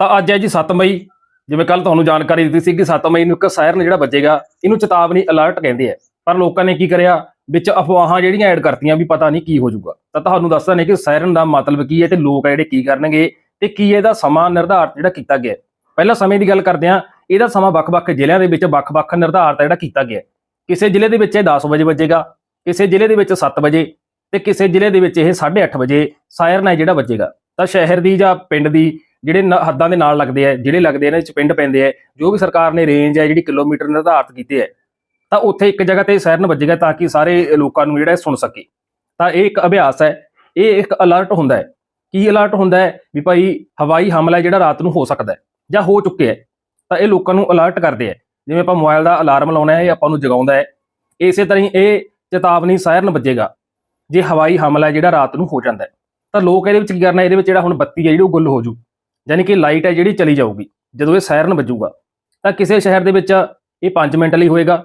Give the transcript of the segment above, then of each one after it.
ਤਾਂ ਅੱਜ ਹੈ ਜੀ 7 ਮਈ। ਜਿਵੇਂ ਕੱਲ ਤੁਹਾਨੂੰ ਜਾਣਕਾਰੀ ਦਿੱਤੀ ਸੀ ਕਿ 7 ਮਈ ਨੂੰ ਇੱਕ ਸਾਇਰਨ ਜਿਹੜਾ ਵੱਜੇਗਾ, ਇਹਨੂੰ ਚੇਤਾਵਨੀ ਅਲਰਟ ਕਹਿੰਦੇ ਆ। ਪਰ ਲੋਕਾਂ ਨੇ ਕੀ ਕਰਿਆ? ਵਿੱਚ ਅਫਵਾਹਾਂ ਜਿਹੜੀਆਂ ਐਡ ਕਰਤੀਆਂ ਵੀ ਪਤਾ ਨਹੀਂ ਕੀ ਹੋ ਜਾਊਗਾ। ਤਾਂ ਤੁਹਾਨੂੰ ਦੱਸਦਾ ਨੇ ਕਿ ਸਾਇਰਨ ਦਾ ਮਤਲਬ ਕੀ ਹੈ ਤੇ ਲੋਕ ਆ ਜਿਹੜੇ ਕੀ ਕਰਨਗੇ ਤੇ ਕੀ ਇਹਦਾ ਸਮਾਂ ਨਿਰਧਾਰਤ ਜਿਹੜਾ ਕੀਤਾ ਗਿਆ ਪਹਿਲਾਂ ਸਮੇਂ ਦੀ ਗੱਲ ਕਰਦੇ ਹਾਂ, ਇਹਦਾ ਸਮਾਂ ਵੱਖ-ਵੱਖ ਜ਼ਿਲ੍ਹਿਆਂ ਦੇ ਵਿੱਚ ਵੱਖ-ਵੱਖ ਨਿਰਧਾਰਤ ਜਿਹੜਾ ਕੀਤਾ ਗਿਆ ਕਿਸੇ ਜ਼ਿਲ੍ਹੇ ਦੇ ਵਿੱਚ ਇਹ 10 ਵਜੇ ਵੱਜੇਗਾ, ਕਿਸੇ ਜ਼ਿਲ੍ਹੇ ਦੇ ਵਿੱਚ 7 ਵਜੇ ਤੇ ਕਿਸੇ ਜ਼ਿਲ੍ਹੇ ਦੇ ਵਿੱਚ ਇਹ 8:30 ਵਜੇ ਸਾਇਰਨ ਹੈ ਜਿਹੜਾ ਵੱਜੇਗਾ। ਤਾਂ ਸ਼ਹਿਰ ਦੀ ਜਾਂ ਪਿੰਡ ਦੀ ਜਿਹੜੇ ਨ- ਹੱਦਾਂ ਦੇ ਨਾਲ ਲੱਗਦੇ ਆ, ਜਿਹੜੇ ਲੱਗਦੇ ਆ, ਇਹਨਾਂ ਵਿੱਚ ਪਿੰਡ ਪੈਂਦੇ ਆ, ਜੋ ਵੀ ਸਰਕਾਰ ਨੇ ਰੇਂਜ ਹੈ ਜਿਹੜੀ ਕਿਲੋਮੀਟਰ ਨਿਰਧਾਰਤ ਕੀਤੇ ਹੈ ਤਾਂ ਉੱਥੇ ਇੱਕ ਜਗ੍ਹਾ ਤੇ ਸਾਇਰਨ ਵੱਜੇਗਾ ਤਾਂ ਕਿ ਸਾਰੇ ਲੋਕਾਂ ਨੂੰ ਜਿਹੜਾ ਸੁਣ ਸਕੇ। ਤਾਂ ਇਹ ਇੱਕ ਅਭਿਆਸ ਹੈ, ਇਹ ਇੱਕ ਅਲਰਟ ਹੁੰਦਾ ਹੈ। ਕੀ ਅਲਰਟ ਹੁੰਦਾ ਹੈ? ਵੀ ਭਾਈ ਹਵਾਈ ਹਮਲਾ ਜਿਹੜਾ ਰਾਤ ਨੂੰ ਹੋ ਸਕਦਾ ਹੈ, ਜਾਂ ਹੋ ਚੁੱਕਿਆ ਹੈ। ਤਾਂ ਇਹ ਲੋਕਾਂ ਨੂੰ ਅਲਰਟ ਕਰਦੇ ਆ। ਜਿਵੇਂ ਆਪਾਂ ਮੋਬਾਈਲ ਦਾ ਅਲਾਰਮ ਲਾਉਣਾ ਹੈ, ਇਹ ਆਪਾਂ ਨੂੰ ਜਗਾਉਂਦਾ ਹੈ। ਇਸੇ ਤਰ੍ਹਾਂ ਹੀ ਇਹ ਚੇਤਾਵਨੀ ਸਾਇਰਨ ਵੱਜੇਗਾ, ਜੇ ਹਵਾਈ ਹਮਲਾ ਜਿਹੜਾ ਰਾਤ ਨੂੰ ਹੋ ਜਾਂਦਾ ਹੈ। ਤਾਂ ਲੋਕ ਇਹਦੇ ਵਿੱਚ ਕੀ ਕਰਨਾ, ਇਹਦੇ ਵਿੱਚ ਜਿਹੜਾ ਹੁਣ ਬੱਤੀ ਹੈ, ਜਿਹੜੀ ਉਹ ਗੁੱਲ ਹੋ ਜੂ। ਯਾਨੀ ਕਿ ਲਾਈਟ ਹੈ ਜਿਹੜੀ ਚਲੀ ਜਾਊਗੀ, ਜਦੋਂ ਇਹ ਸਾਇਰਨ ਵੱਜੂਗਾ, ਤਾਂ ਕਿਸੇ ਸ਼ਹਿਰ ਦੇ ਵਿੱਚ ਇਹ 5 ਮਿੰਟ ਲਈ ਹੋਏਗਾ,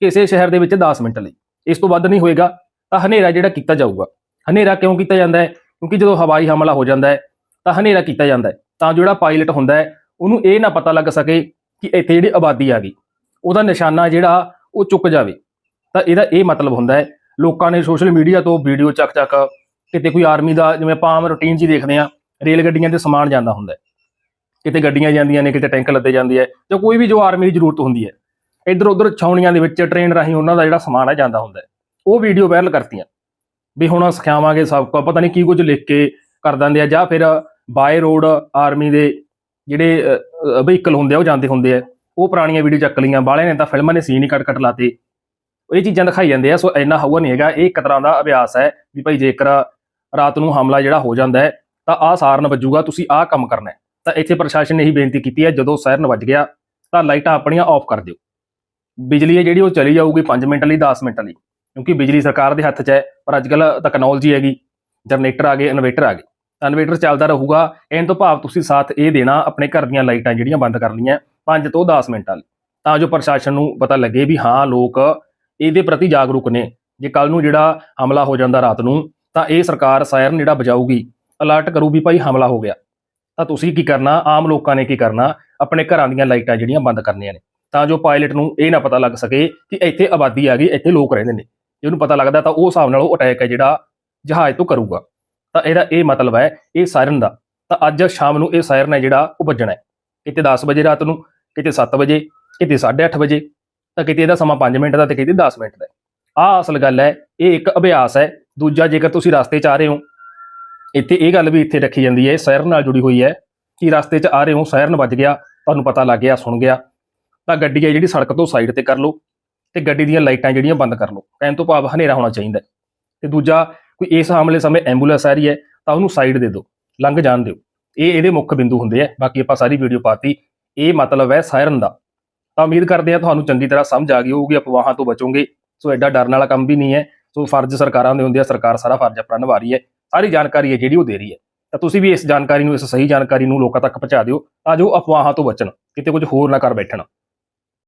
ਕਿਸੇ ਸ਼ਹਿਰ ਦੇ ਵਿੱਚ 10 ਮਿੰਟ ਲਈ। ਇਸ ਤੋਂ ਵੱਧ ਨਹੀਂ ਹੋਏਗਾ, ਤਾਂ ਹਨੇਰਾ ਜਿਹੜਾ ਕੀਤਾ ਜਾਊਗਾ। ਹਨੇਰਾ ਕਿਉਂ ਕੀਤਾ ਜਾਂਦਾ ਹੈ? ਕਿਉਂਕਿ ਜਦੋਂ ਹਵਾਈ ਹਮਲਾ ਹੋ ਜਾਂਦਾ ਹੈ, ਤਾਂ ਹਨੇਰਾ ਕੀਤਾ ਜਾਂਦਾ ਹੈ। ਤਾਂ ਜਿਹੜਾ ਪਾਇਲਟ ਹੁੰਦਾ ਹੈ, ਉਹਨੂੰ ਇਹ ਨਾ ਪਤਾ ਲੱਗ ਸਕੇ ਕਿ ਇੱਥੇ ਜਿਹੜੀ ਆਬਾਦੀ ਆ ਗਈ, ਉਹਦਾ ਨਿਸ਼ਾਨਾ ਜਿਹੜਾ, ਉਹ ਚੁੱਕ ਜਾਵੇ। ਤਾਂ ਇਹਦਾ ਇਹ ਮਤਲਬ ਹੁੰਦਾ ਹੈ, ਲੋਕਾਂ ਨੇ ਸੋਸ਼ਲ ਮੀਡੀਆ ਤੋਂ ਵੀਡੀਓ ਚੱਕ ਚੱਕ ਕਿਤੇ ਕੋਈ ਆਰਮੀ ਦਾ, ਜਿਵੇਂ ਆਪਾਂ ਆਮ ਰੂਟੀਨ 'ਚ ਹੀ ਦੇਖਦੇ ਆ ਰੇਲ ਗੱਡੀਆਂ ਤੇ ਸਮਾਨ ਜਾਂਦਾ ਹੁੰਦਾ ਕਿਤੇ ਗੱਡੀਆਂ ਜਾਂਦੀਆਂ ਨੇ, ਕਿਤੇ ਟੈਂਕ ਲੱਦੇ ਜਾਂਦੇ ਆ ਜਾਂ ਕੋਈ ਵੀ ਜੋ ਆਰਮੀ ਦੀ ਜ਼ਰੂਰਤ ਹੁੰਦੀ ਹੈ ਇੱਧਰ ਉੱਧਰ ਛਾਉਣੀਆਂ ਦੇ ਵਿੱਚ ਟ੍ਰੇਨ ਰਾਹੀਂ ਉਹਨਾਂ ਦਾ ਜਿਹੜਾ ਸਮਾਨ ਹੈ ਜਾਂਦਾ ਹੁੰਦਾ ਉਹ ਵੀਡੀਓ ਵਾਇਰਲ ਕਰਤੀਆਂ। ਵੀ ਹੁਣ ਸਿਖਾਵਾਂਗੇ ਸਭ ਕੋ, ਪਤਾ ਨਹੀਂ ਕੀ ਕੁਝ ਲਿਖ ਕੇ ਕਰ ਦਿੰਦੇ ਆ, ਜਾਂ ਫਿਰ ਬਾਏ ਰੋਡ ਆਰਮੀ ਦੇ ਜਿਹੜੇ ਵਹੀਕਲ ਹੁੰਦੇ ਆ, ਉਹ ਜਾਂਦੇ ਹੁੰਦੇ ਆ। ਉਹ ਪੁਰਾਣੀਆਂ ਵੀਡੀਓ ਚੱਕ ਲਈਆਂ, ਬਾਹਲੇ ਨੇ ਤਾਂ ਫਿਲਮਾਂ ਨੇ ਸੀਨ ਹੀ ਕੱਟ ਕੱਟ ਲਾਤੇ। ਇਹ ਚੀਜ਼ਾਂ ਦਿਖਾਈ ਜਾਂਦੇ ਆ, ਸੋ ਇੰਨਾ ਹਵਾ ਨਹੀਂ ਹੈਗਾ। ਇਹ ਇੱਕ ਤਰ੍ਹਾਂ ਦਾ ਅਭਿਆਸ ਹੈ ਵੀ ਭਾਈ ਜੇਕਰ ਰਾਤ ਨੂੰ ਹਮਲਾ ਜਿਹੜਾ ਹੋ ਜਾਂਦਾ ਹੈ, ਤਾਂ ਆਹ ਸਾਰਨ ਵੱਜੂਗਾ, ਤੁਸੀਂ ਆਹ ਕੰਮ ਕਰਨਾ ਹੈ। ਤਾਂ ਇੱਥੇ ਪ੍ਰਸ਼ਾਸਨ ਨੇ ਇਹੀ ਬੇਨਤੀ ਕੀਤੀ ਹੈ, ਜਦੋਂ ਸਾਇਰਨ ਵੱਜ ਗਿਆ, ਤਾਂ ਲਾਈਟਾਂ ਆਪਣੀਆਂ ਆਫ ਕਰ ਦਿਓ। ਬਿਜਲੀ ਹੈ ਜਿਹੜੀ, ਉਹ ਚਲੀ ਜਾਊਗੀ 5 ਮਿੰਟ ਲਈ 10 ਮਿੰਟ ਲਈ, ਕਿਉਂਕਿ ਬਿਜਲੀ ਸਰਕਾਰ ਦੇ ਹੱਥ 'ਚ ਹੈ, ਪਰ ਅੱਜ ਕੱਲ ਟੈਕਨੋਲੋਜੀ ਹੈਗੀ, ਜਨਰੇਟਰ ਆ ਗਏ, ਇਨਵੇਟਰ ਆ ਗਏ। ਤਾਂ ਇਨਵੇਟਰ ਚੱਲਦਾ ਰਹੂਗਾ ਐਨ ਤੋਂ ਭਾਵ ਤੁਸੀਂ ਸਾਥ ਇਹ ਦੇਣਾ, ਆਪਣੇ ਘਰ ਦੀਆਂ ਲਾਈਟਾਂ ਜਿਹੜੀਆਂ ਬੰਦ ਕਰ ਲਈਆਂ 5 ਤੋਂ 10 ਮਿੰਟਾਂ ਲਈ। ਤਾਂ ਜੋ ਪ੍ਰਸ਼ਾਸਨ ਨੂੰ ਪਤਾ ਲੱਗੇ ਵੀ ਹਾਂ, ਲੋਕ ਇਹਦੇ ਪ੍ਰਤੀ ਜਾਗਰੂਕ ਨੇ। ਜੇ ਕੱਲ ਨੂੰ ਜਿਹੜਾ ਹਮਲਾ ਹੋ ਜਾਂਦਾ ਰਾਤ ਨੂੰ, ਤਾਂ ਇਹ ਸਰਕਾਰ ਸਾਇਰਨ ਜਿਹੜਾ ਵਜਾਊਗੀ ਅਲਰਟ ਕਰੂ ਵੀ ਭਾਈ ਹਮਲਾ ਹੋ ਗਿਆ। ਤਾਂ ਤੁਸੀਂ ਕੀ ਕਰਨਾ? ਆਮ ਲੋਕਾਂ ਨੇ ਕੀ ਕਰਨਾ? ਆਪਣੇ ਘਰਾਂ ਦੀਆਂ ਲਾਈਟਾਂ ਜਿਹੜੀਆਂ ਬੰਦ ਕਰਨੀਆਂ ਨੇ। ਤਾਂ ਜੋ ਪਾਇਲਟ ਨੂੰ ਇਹ ਨਾ ਪਤਾ ਲੱਗ ਸਕੇ ਕਿ ਇੱਥੇ ਆਬਾਦੀ ਆ ਗਈ, ਇੱਥੇ ਲੋਕ ਰਹਿੰਦੇ ਨੇ। ਇਹਨੂੰ ਪਤਾ ਲੱਗਦਾ ਤਾਂ ਉਹ ਹਿਸਾਬ ਨਾਲ ਉਹ ਅਟੈਕ ਹੈ ਜਿਹੜਾ ਜਹਾਜ਼ ਤੋਂ ਕਰੂਗਾ। ਤਾਂ ਇਹਦਾ ਇਹ ਮਤਲਬ ਹੈ, ਇਹ ਸਾਇਰਨ ਦਾ। ਤਾਂ ਅੱਜ ਸ਼ਾਮ ਨੂੰ ਇਹ ਸਾਇਰਨ ਹੈ ਜਿਹੜਾ ਉਹ ਵੱਜਣਾ ਹੈ। ਕਿਤੇ 10 ਵਜੇ ਰਾਤ ਨੂੰ, ਕਿਤੇ 7 ਵਜੇ, ਕਿਤੇ 8:30 ਵਜੇ, ਤਾਂ ਕਿਤੇ ਇਹਦਾ ਸਮਾਂ 5 ਮਿੰਟ ਦਾ ਤੇ ਕਿਤੇ 10 ਮਿੰਟ ਦਾ ਆਹ ਅਸਲ ਗੱਲ ਹੈ, ਇਹ ਇੱਕ ਅਭਿਆਸ ਹੈ। ਦੂਜਾ, ਜੇਕਰ ਤੁਸੀਂ ਰਸਤੇ 'ਚ ਆ ਰਹੇ ਹੋ ਇੱਥੇ ਇਹ ਗੱਲ ਵੀ ਇੱਥੇ ਰੱਖੀ ਜਾਂਦੀ ਹੈ, ਇਹ ਸਾਇਰਨ ਨਾਲ ਜੁੜੀ ਹੋਈ ਹੈ ਕਿ ਰਸਤੇ 'ਚ ਆ ਰਹੇ ਹੋ ਸਾਇਰਨ ਵੱਜ ਗਿਆ, ਤੁਹਾਨੂੰ ਪਤਾ ਲੱਗ ਗਿਆ, ਸੁਣ ਗਿਆ, ਤਾਂ ਗੱਡੀ ਹੈ ਜਿਹੜੀ ਸੜਕ ਤੋਂ ਸਾਈਡ ਤੇ ਕਰ ਲਓ ਤੇ ਗੱਡੀ ਦੀਆਂ ਲਾਈਟਾਂ ਜਿਹੜੀਆਂ ਬੰਦ ਕਰ ਲਓ, ਕਹਿਣ ਤੋਂ ਭਾਵ ਹਨੇਰਾ ਹੋਣਾ ਚਾਹੀਦਾ ਹੈ। ਤੇ ਦੂਜਾ, ਕੋਈ ਇਸ ਹਮਲੇ ਸਮੇਂ ਐਂਬੂਲੈਂਸ ਆ ਰਹੀ ਹੈ, ਤਾਂ ਉਹਨੂੰ ਸਾਈਡ ਦੇ ਦਿਓ, ਲੰਘ ਜਾਣ ਦਿਓ। ਇਹ ਇਹਦੇ ਮੁੱਖ ਬਿੰਦੂ ਹੁੰਦੇ ਆ, ਬਾਕੀ ਆਪਾਂ ਸਾਰੀ ਵੀਡੀਓ ਪਾਤੀ, ਇਹ ਮਤਲਬ ਹੈ ਸਾਇਰਨ ਦਾ। ਤਾਂ ਉਮੀਦ ਕਰਦੇ ਆ ਤੁਹਾਨੂੰ ਚੰਗੀ ਤਰ੍ਹਾਂ ਸਮਝ ਆ ਗਈ ਹੋਊਗੀ ਅਫਵਾਹਾਂ ਤੋਂ ਬਚੋਗੇ, ਸੋ ਐਡਾ ਡਰਨ ਵਾਲਾ ਕੰਮ ਵੀ ਨਹੀਂ ਹੈ, ਸੋ ਫਰਜ਼ ਸਰਕਾਰਾਂ ਦੇ ਹੁੰਦੇ ਆ, ਸਰਕਾਰ ਸਾਰਾ ਫਰਜ਼ ਆਪਣਾ ਨਿਭਾ ਰਹੀ ਹੈ। ਸਾਰੀ ਜਾਣਕਾਰੀ ਹੈ ਜਿਹੜੀ ਉਹ ਦੇ ਰਹੀ ਹੈ। ਤਾਂ ਤੁਸੀਂ ਵੀ ਇਸ ਜਾਣਕਾਰੀ ਨੂੰ, ਇਸ ਸਹੀ ਜਾਣਕਾਰੀ ਨੂੰ ਲੋਕਾਂ ਤੱਕ ਪਹੁੰਚਾ ਦਿਓ। ਤਾਂ ਜੋ ਅਫਵਾਹਾਂ ਤੋਂ ਬਚਣ। ਕਿਤੇ ਕੁਝ ਹੋਰ ਨਾ ਕਰ ਬੈਠਣ।